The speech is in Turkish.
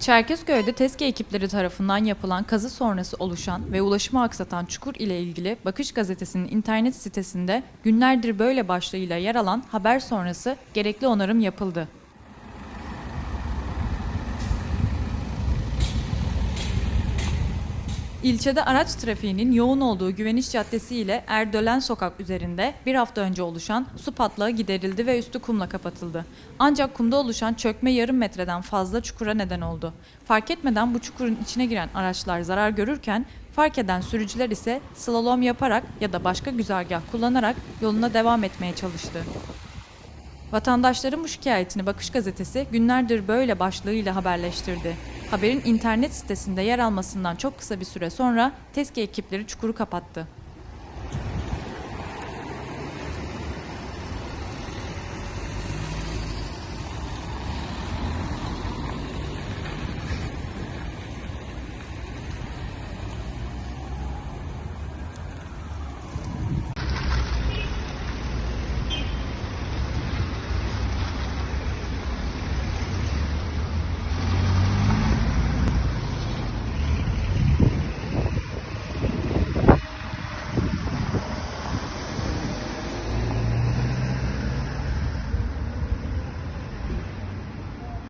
Çerkezköy'de TESKİ ekipleri tarafından yapılan kazı sonrası oluşan ve ulaşımı aksatan çukur ile ilgili Bakış Gazetesi'nin internet sitesinde günlerdir böyle başlığıyla yer alan haber sonrası gerekli onarım yapıldı. İlçede araç trafiğinin yoğun olduğu Güveniş Caddesi ile Erdölen Sokak üzerinde bir hafta önce oluşan su patlağı giderildi ve üstü kumla kapatıldı. Ancak kumda oluşan çökme yarım metreden fazla çukura neden oldu. Fark etmeden bu çukurun içine giren araçlar zarar görürken fark eden sürücüler ise slalom yaparak ya da başka güzergah kullanarak yoluna devam etmeye çalıştı. Vatandaşların bu şikayetini Bakış Gazetesi günlerdir böyle başlığıyla haberleştirdi. Haberin internet sitesinde yer almasından çok kısa bir süre sonra TESKİ ekipleri çukuru kapattı.